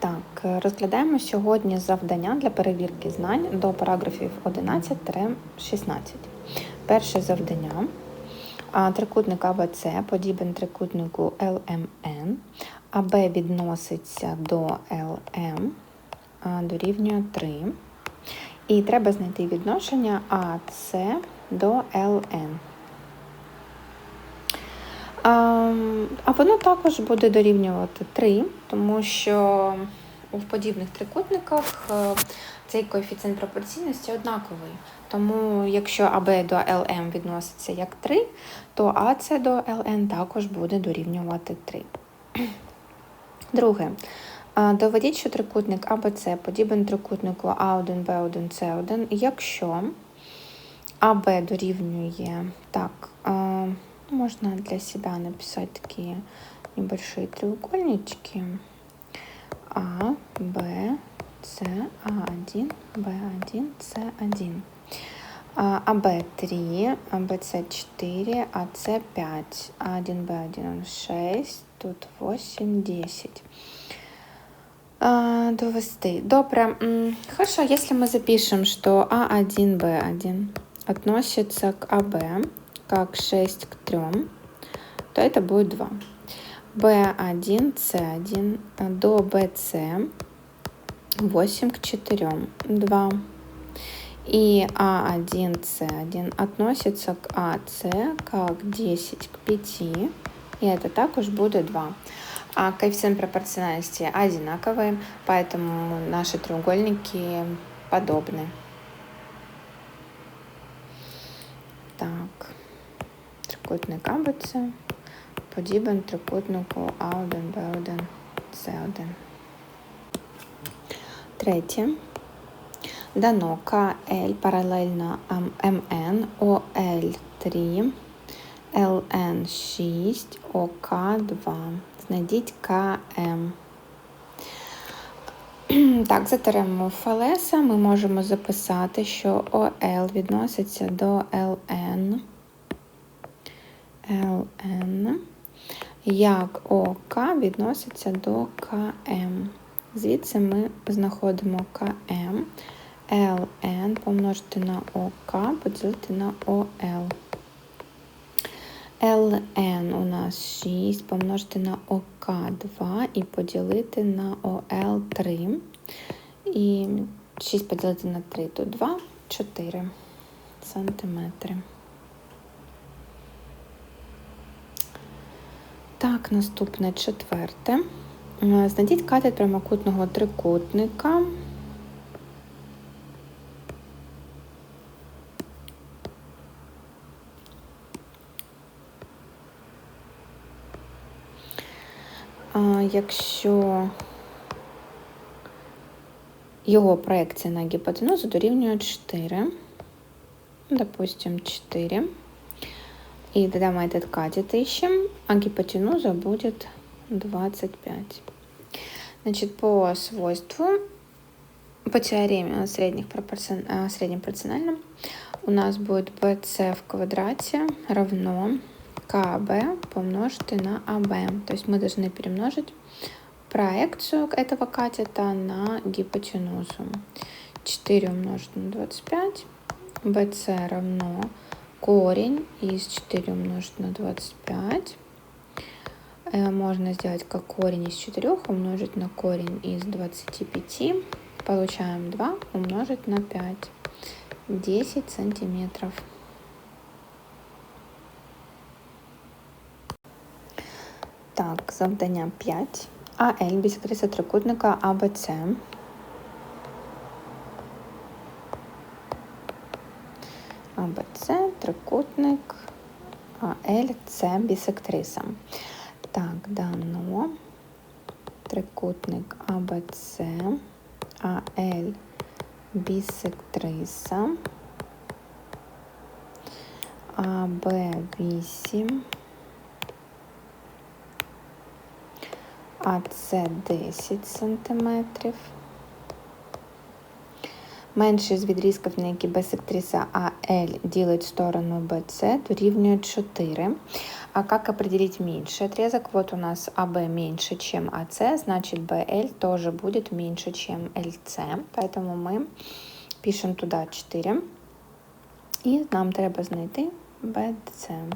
Так, розглядаємо сьогодні завдання для перевірки знань до параграфів 11-16. Перше завдання. Трикутник АБЦ подібен трикутнику ЛМН. АБ відноситься до ЛМ, дорівнює 3. І треба знайти відношення АЦ до ЛН. А, а воно також буде дорівнювати 3, тому що у подібних трикутниках е, цей коефіцієнт пропорційності однаковий. Тому якщо АБ до ЛМ відноситься як 3, то АЦ до ЛН також буде дорівнювати 3. Друге. Доведіть, що трикутник АБЦ подібен трикутнику А1, Б1, С1, якщо АБ дорівнює так. Можно для себя написать такие небольшие треугольнички. А, Б, С, А1, Б1, С1. А, АБ3, АБЦ4, АЦ5, А1, Б1, 6, тут 8, 10. А, довести. Добре. Хорошо, если мы запишем, что А1, Б1 относится к АБ, как 6 к 3, то это будет 2. B1, C1 до BC 8 к 4, 2. И А1, С1 относится к АС как 10 к 5, и это також будет 2. А коэффициент пропорциональности одинаковый, поэтому наши треугольники подобны. Трикутник АБЦ подібен трикутнику А1, Б1, С1. Третє. Дано КЛ паралельно МН, ОЛ3, ЛН6, ОК2. Знайдіть КМ. Так, за теоремою Фалеса ми можемо записати, що ОЛ відноситься до ЛН. LN, як ОК відноситься до КМ. Звідси ми знаходимо КМ, LN помножити на ОК, поділити на ОЛ. LN у нас 6 помножити на ОК 2 і поділити на ОЛ 3. І 6 поділити на 3 то 2, 4 сантиметри. Так, наступне четверте. Е, Знайдіть катет прямокутного трикутника. Е, Якщо його проекція на гіпотенузу дорівнює 4, допустим, 4. И додамо этот катет ищем, а гипотенуза будет 25. Значит, по свойству, по теореме о средних пропорцион... о среднем пропорциональном, у нас будет BC в квадрате равно КБ помножить на АБ. То есть мы должны перемножить проекцию этого катета на гипотенузу. 4 умножить на 25. BC равно корень из 4 умножить на 25. Э, можно сделать как корень из 4 умножить на корень из 25. Получаем 2 умножить на 5. 10 сантиметров. Так, завдання 5. АЛ бісекриса трикутника АБЦ. АБЦ, трикутник, АЛ це бісектриса. Так, дано трикутник АБЦ, АЛ бісектриса, АБ8, АЦ 10 сантиметрів. Менший з відрізків, на які бисектриса АЛ ділить сторону BC, дорівнює 4. А как определить меньший отрезок? Вот у нас АБ меньше, чем АС, значит БЛ тоже будет меньше, чем ЛС. Поэтому мы пишем туда 4. І нам треба знайти BC.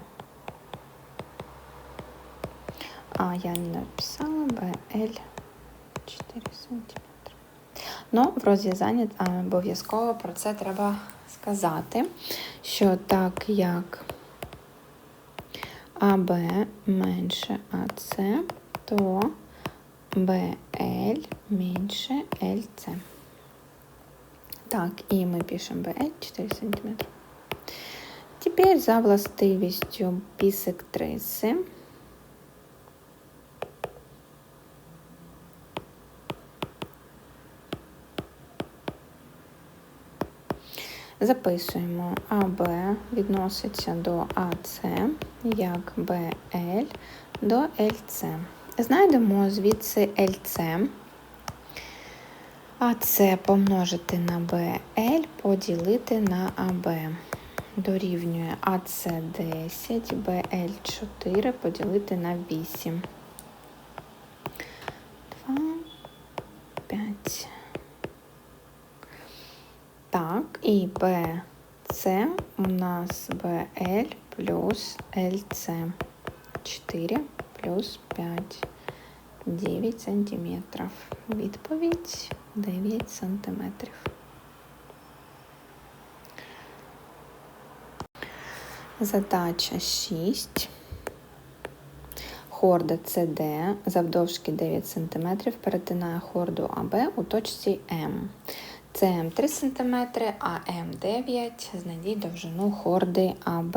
А, я не написала BL 4 см. Ну, в розв'язанні обов'язково про це треба сказати, що так як АБ менше АС, то BL менше ЛС. Так, і ми пишемо BL 4 см. Тепер за властивістю бісектриси Записуємо АБ відноситься до АС як БЛ до ЛЦ. Знайдемо звідси ЛЦ. АС помножити на БЛ поділити на АБ. Дорівнює АС 10, БЛ 4 поділити на 8. 2, 5. Так, і BC у нас BL плюс LC. 4 плюс 5. 9 сантиметрів. Відповідь 9 сантиметрів. Задача 6. Хорда CD завдовжки 9 см перетинає хорду АБ у точці М. Це 3 см, а М9. Знайдіть довжину хорди АБ.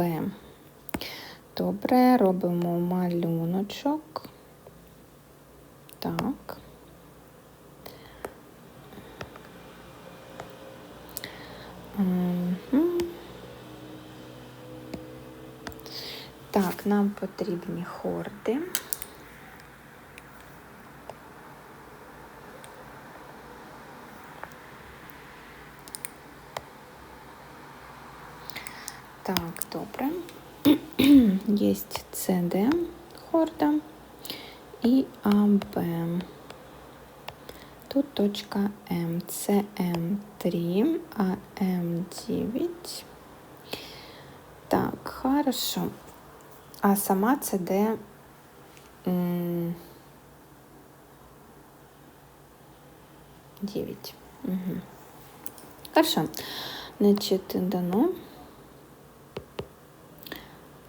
Добре, робимо малюночок. Так. Так, нам потрібні хорди. Так, добре. Есть CD хорда и АБ. Тут точка М. ЦМ3, АМ9. Так, хорошо. А сама CD 9. Угу. Хорошо. Значит, дано.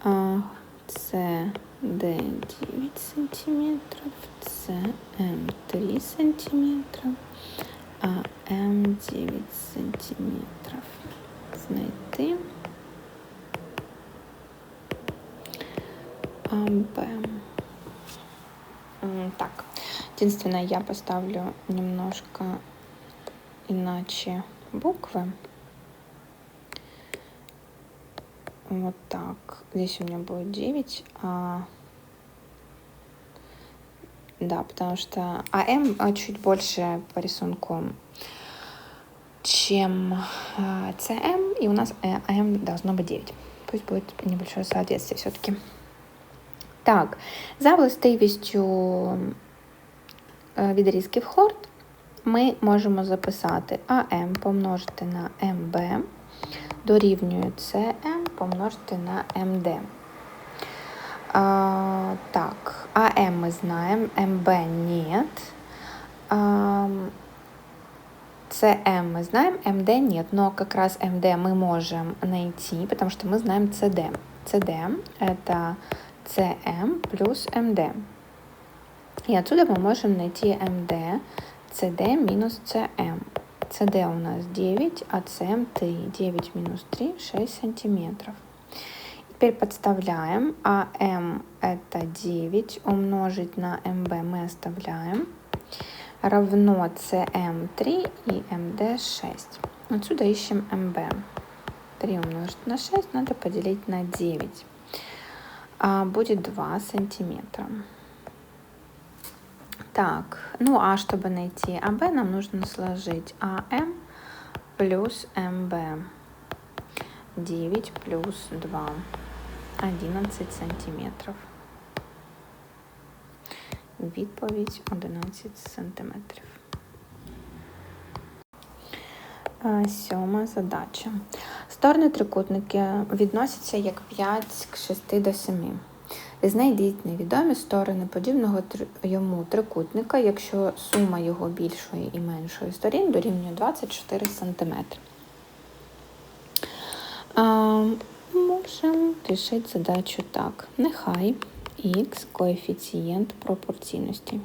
С Д 9 сантиметров, С М 3 сантиметра, а М 9 сантиметров. Знайти. А Б. Так, единственное, я поставлю немножко иначе буквы. Вот так. Здесь у меня будет 9. А... Да, потому что АМ а, чуть больше по рисунку, чем СМ. И у нас э, АМ должно быть 9. Пусть будет небольшое соответствие все-таки. Так, за властивістю э, відрізків хорд ми можемо записати АМ помножити на МБ дорівнює CM помножити на МД. А, так, АМ мы знаем, МБ. А, СМ мы знаем, МД нет, но как раз МД мы можем найти, потому что мы знаем СД. СД это СМ плюс МД. И отсюда мы можем найти МД, СД минус СМ. CD у нас 9, а CM 3. 9 минус 3, 6 сантиметров. Теперь подставляем. АМ это 9 умножить на МБ мы оставляем. Равно CM 3 и МД 6. Отсюда ищем МБ. 3 умножить на 6 надо поделить на 9. А будет 2 сантиметра. Так, ну а чтобы найти АБ, нам нужно сложить АМ плюс МБ. 9 плюс 2. 11 сантиметрів. Відповідь 11 сантиметрів. Е, Сьома задача. Сторони трикутники відносяться як 5 к 6 до 7. Знайдіть невідомі сторони подібного йому трикутника, якщо сума його більшої і меншої сторін дорівнює 24 см. Можемо рішити задачу так. Нехай х коефіцієнт пропорційності.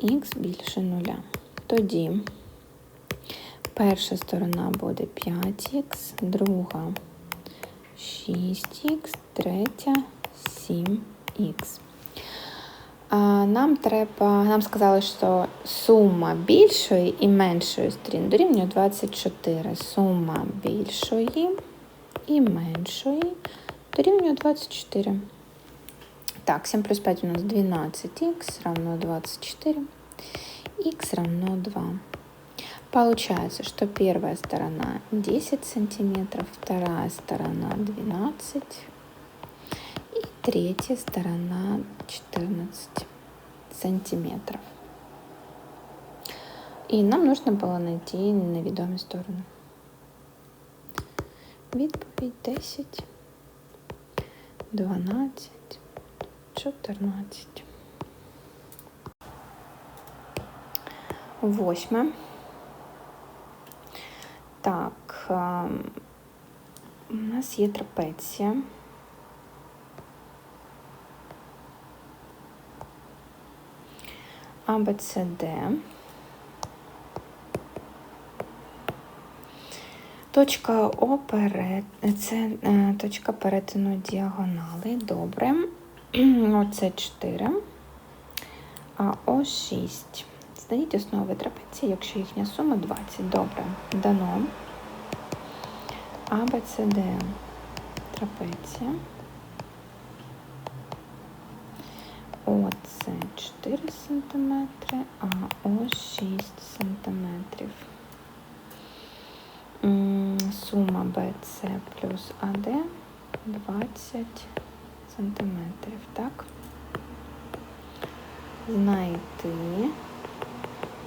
х більше нуля. Тоді перша сторона буде 5х, друга 6х, третя 7х. Нам треба, нам сказали, що сума більшої і меншої сторін дорівнює 24. Сума більшої і меншої дорівнює 24. Так, 7 плюс 5 у нас 12х равно 24. х равно 2. Получается, что первая сторона 10 сантиметров, вторая сторона 12 и третья сторона 14 сантиметров. И нам нужно было найти невідомі сторони. Відповідь 10, 12, 14. Восьме. Так, ем, у нас є трапеція. АБЦД. Точка О перет... це е, точка перетину діагонали. Добре. Оце 4, а О 6. Знайдіть основи трапеції, якщо їхня сума 20. Добре. Дано. А, Б, С, Д. Трапеція. О, це 4 см, а О 6 см. Сума БЦ плюс АД 20 сантиметрів, так? Знайти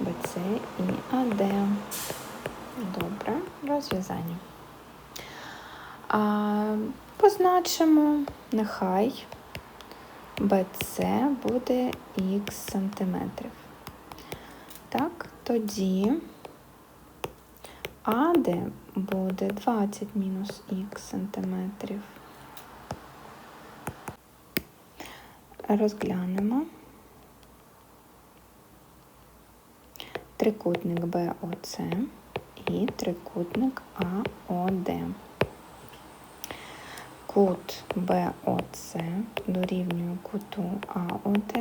БЦ і АД. Добре, розв'язання. А, позначимо, нехай БЦ буде х сантиметрів. Так, тоді АД буде 20 мінус х сантиметрів. Розглянемо. Трикутник БОЦ і трикутник АОД. Кут БОЦ дорівнює куту АОД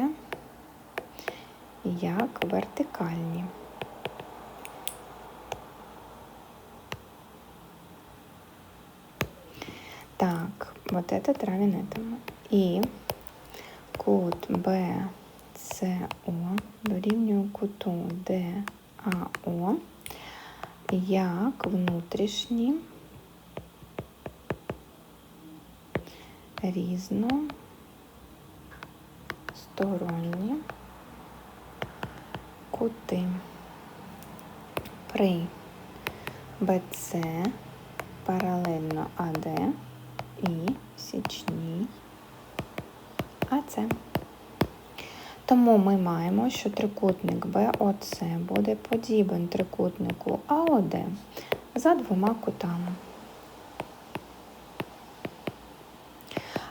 як вертикальні. Так, вот этот равен этому. И кут БСО дорівнює куту ДАО як внутрішні різносторонні кути при БЦ паралельно АД і січній АЦ. Тому ми маємо, що трикутник БОЦ буде подібен трикутнику АОД за двома кутами.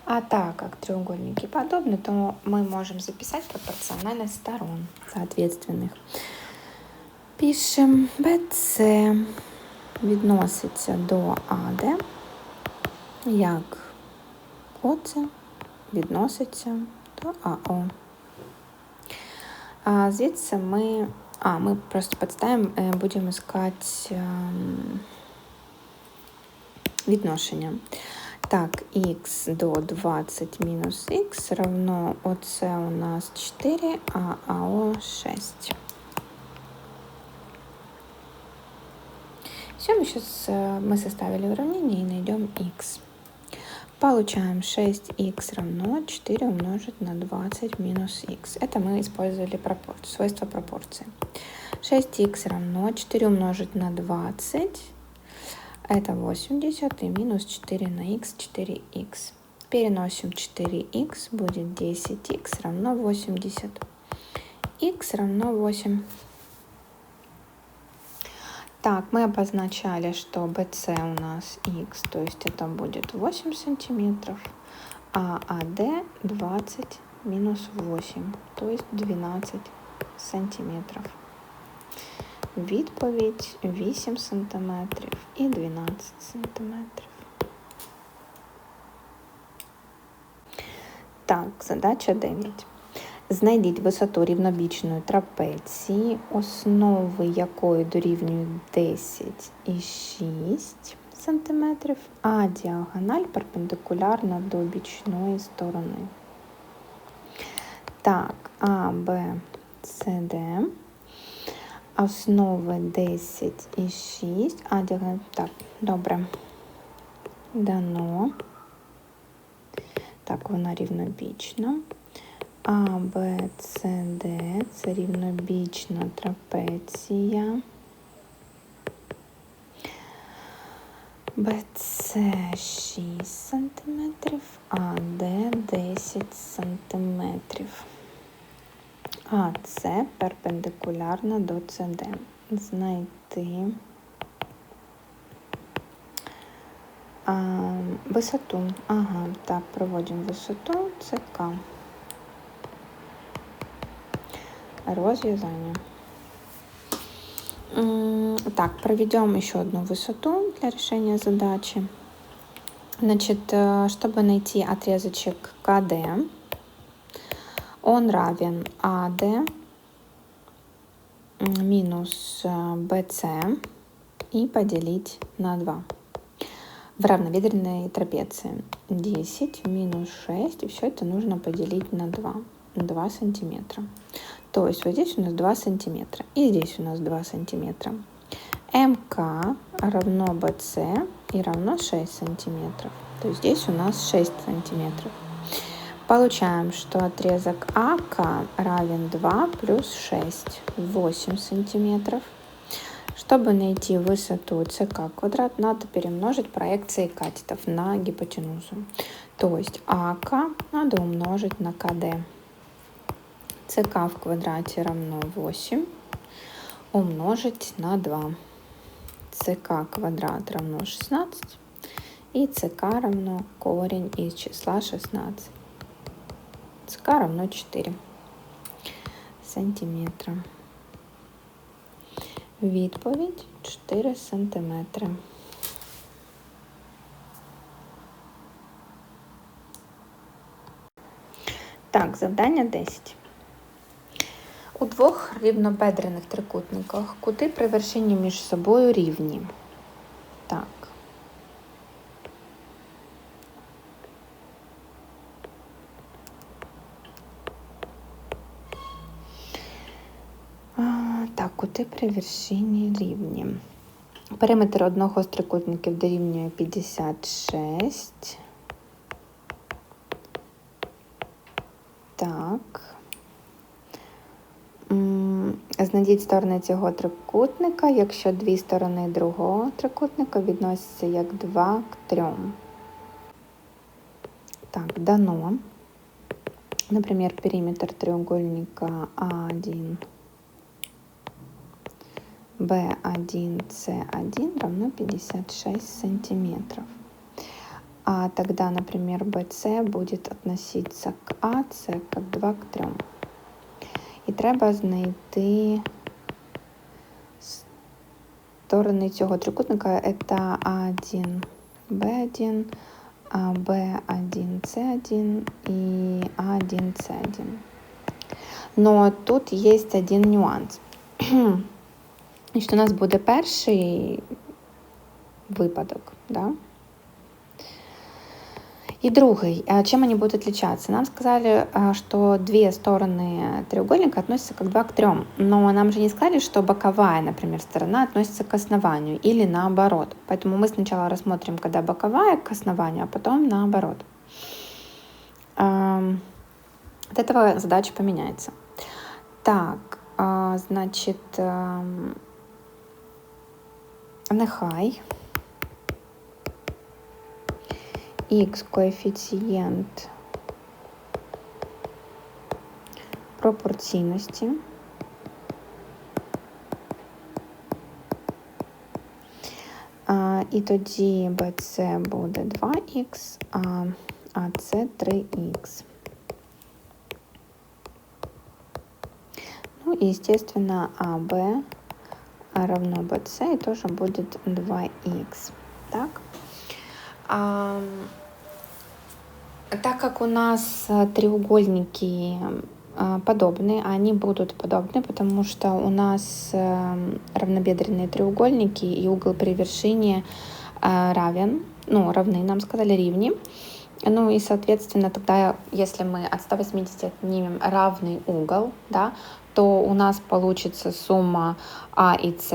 А так как треугольники подобны, то мы можем записать пропорциональность сторон соответственных. Пишем BC відноситься до АД, як ОЦ відноситься до АО. А звідси ми, а, ми просто підставимо, будемо искати відношення. Так, х до 20 минус х равно ОС у нас 4, а АО 6. Все, мы сейчас мы составили уравнение и найдем х. Получаем 6х равно 4 умножить на 20 минус х. Это мы использовали пропор... свойство пропорции. 6х равно 4 умножить на 20. Это 80 и минус 4 на х 4х. Переносим 4х, будет 10х равно 80. х равно 8. Так, мы обозначали, что BC у нас x, то есть это будет 8 сантиметров, а AD 20 минус 8, то есть 12 сантиметров. Відповідь 8 сантиметрів і 12 сантиметрів. Так, задача 9. Знайдіть висоту рівнобічної трапеції, основи якої дорівнюють 10 і 6 см, а діагональ перпендикулярна до бічної сторони. Так, А, Б, С, Д. Основи 10 і 6. А, діагональ. Так, добре. Дано. Так, вона рівнобічна. А, Б, С, Д. Це рівнобічна трапеція. БЦ 6 см, а Д 10 см. А С перпендикулярна до СД. Знайти а, висоту. Ага, так, проводимо висоту ЦК. Розв'язання. Так, проведем еще одну высоту для решения задачи. Значит, э, чтобы найти отрезочек КД, он равен АД минус БС и поделить на 2 в равноведренной трапеции. 10 минус 6, и все это нужно поделить на 2. 2 сантиметра. То есть вот здесь у нас 2 сантиметра и здесь у нас 2 сантиметра. МК равно БС и равно 6 сантиметров. То есть здесь у нас 6 сантиметров. Получаем, что отрезок АК равен 2 плюс 6, 8 сантиметров. Чтобы найти высоту ЦК квадрат, надо перемножить проекции катетов на гипотенузу. То есть АК надо умножить на КД. ЦК в квадрате равно 8 умножить на 2. ЦК квадрат равно 16 и ЦК равно корень из числа 16. ЦК равно 4 сантиметра. Відповідь 4 сантиметри. Так, завдання 10. У двох рівнобедрених трикутниках кути при вершині між собою рівні. Так. Так, кути при вершині рівні. Периметр одного з трикутників дорівнює 56. Так. Знайдіть сторони цього трикутника, якщо дві сторони другого трикутника відносяться як 2 к 3. Так, дано. Например, периметр треугольника А1, Б1, С1 равно 56 сантиметров. А тогда, например, BC будет относиться к АС как 2 к 3. І треба знайти сторони цього трикутника це А1, Б1, Б1, С1 и А1, С1. Но тут есть один нюанс. Що у нас буде перший випадок, да? И другой, а чем они будут отличаться? Нам сказали, а, что две стороны треугольника относятся как два к трем, но нам же не сказали, что боковая, например, сторона относится к основанию или наоборот. Поэтому мы сначала рассмотрим, когда боковая к основанию, а потом наоборот. От этого задача поменяется. Так, а, значит, нехай x коэффициент пропорційності. А, І тоді BC буде 2х, а АС 3х. Ну и, естественно, АБ равно BC и тоже будет 2х. Так? Так как у нас э, треугольники э, подобные, они будут подобны, потому что у нас э, равнобедренные треугольники и угол при вершине равен, ну, равны, нам сказали, ривни. Ну и, соответственно, тогда, если мы от 180 отнимем равный угол, да, то у нас получится сумма А и С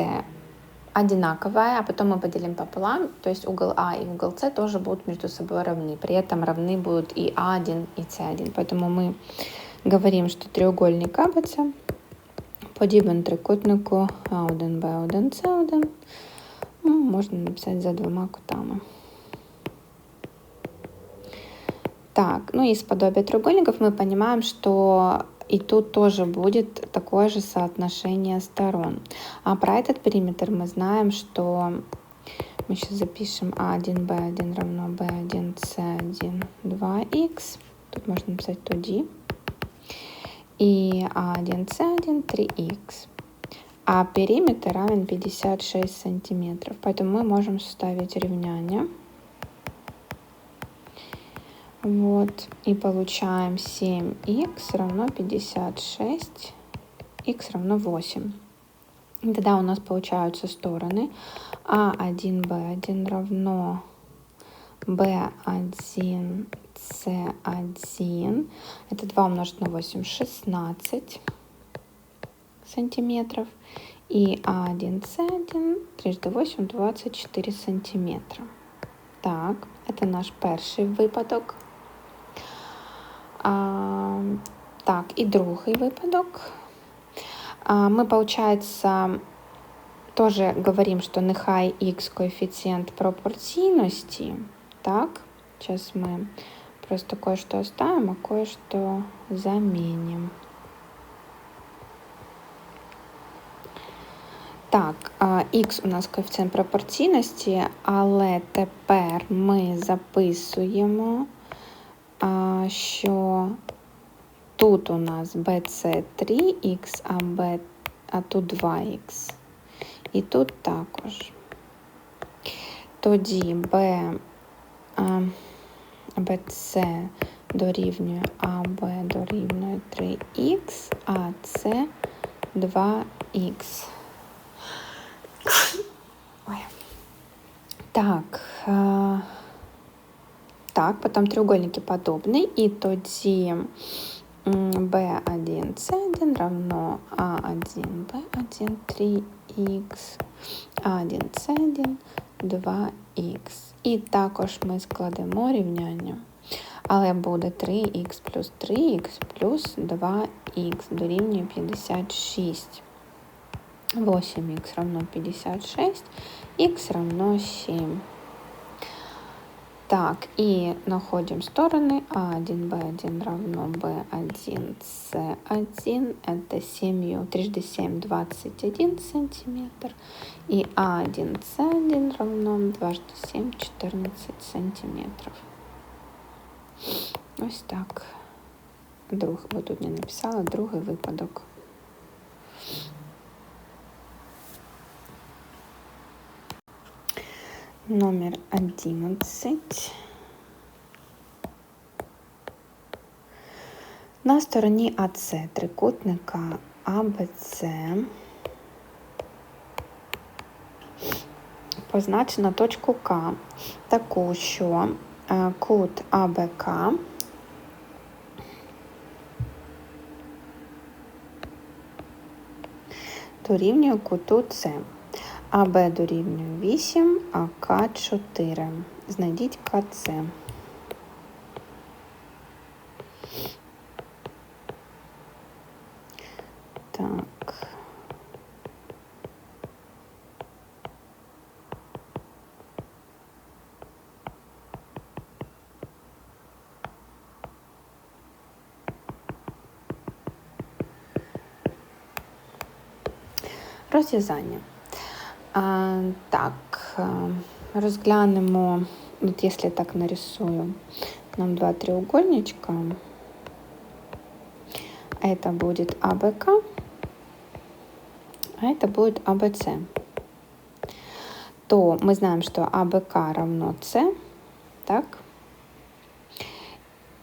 одинаковая, а потом мы поделим пополам, то есть угол А и угол С тоже будут между собой равны. При этом равны будут и А1, и С1. Поэтому мы говорим, что треугольник АБЦ подібен трикутнику А1, Б1, С1. Ну, можно написать за двумя кутами. Так, ну из подобия треугольников мы понимаем, что и тут тоже будет такое же соотношение сторон. А про этот периметр мы знаем, что мы сейчас запишем А1, Б1 равно Б1, С1, 2х. Тут можно написать 2D. И А1, С1, 3х. А периметр равен 56 сантиметров. Поэтому мы можем составить равняние. Вот, и получаем 7х равно 56, х равно 8. И тогда у нас получаются стороны А1, Б1 равно B1, C1. Это 2 умножить на 8, 16 сантиметров. И А1, С1 трижды 8, 24 сантиметра. Так, это наш перший випадок. А, так, і другий випадок. А, мы, получается, тоже говорим, что нехай x коэффициент пропорційності. Так, сейчас мы просто кое-что оставим, а кое-что заменим. Так, х у нас коефіцієнт пропорційності, але тепер ми записуємо що тут у нас BC 3х, а B, а тут 2х. І тут також. Тоді B, BC дорівнює АБ дорівнює 3х, а С 2х. Ой. Так. Так, потом треугольники подобны. И тоді B1, C1 равно A1, B1, 3х, A1, C1, 2х. І також ми складемо рівняння. Але буде 3х плюс 3х плюс 2х дорівнює 56. 8х равно 56, х равно 7. Так, и находим стороны А1, Б1 равно Б1, С1. Это 7, трижды 7, 21 сантиметр. И А1, С1 равно дважды 7, 14 сантиметров. Ось так. Друг, бо тут не написала другий випадок. Номер 11. На стороні АЦ трикутника АБЦ позначено точку К, таку, що е, кут АБК дорівнює куту С. АБ дорівнює 8, а К 4. Знайдіть КЦ. Так. Розв'язання. А, Так, а, розглянемо, от якщо так нарисую, нам два треугольничка. Это будет АБК, а это будет АБЦ. То мы знаем, что АБК равно С, так?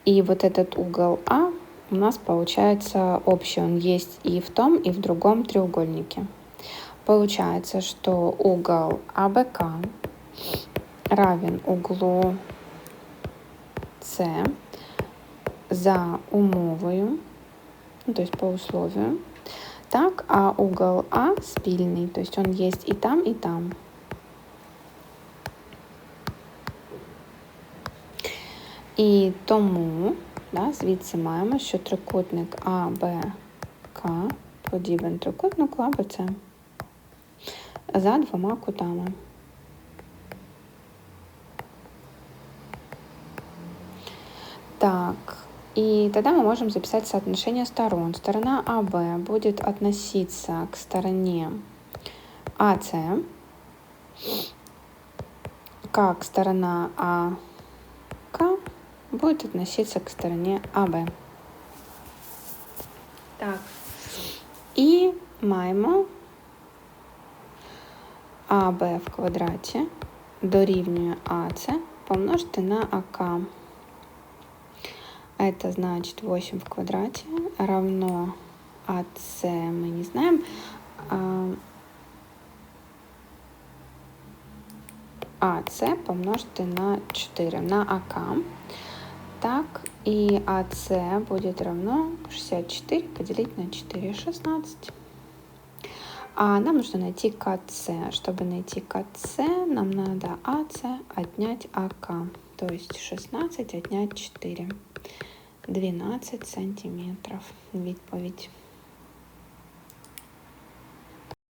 И вот этот угол А у нас получается общий, он есть и в том, и в другом треугольнике. Получается, что угол АБК равен углу С за умовою, ну, то есть по условию, так, а угол А спільний, то есть он есть и там, и там. І тому да, звідси маємо, що трикутник АБК подібен трикутнику АБЦ за двома кутами. Так, и тогда мы можем записать соотношение сторон. Сторона АБ будет относиться к стороне АС, как сторона АК будет относиться к стороне АБ. Так, і маємо АБ в квадраті дорівнює АС помножити на АК. Это значит 8 в квадрате равно АС мы не знаем. АС помножити на 4 на АК. Так, и АС будет равно 64 поделить на 4, 16. А нам нужно найти КЦ. Чтобы найти КЦ, нам надо АС отнять АК. То есть 16 отнять 4. 12 сантиметров. Відповідь.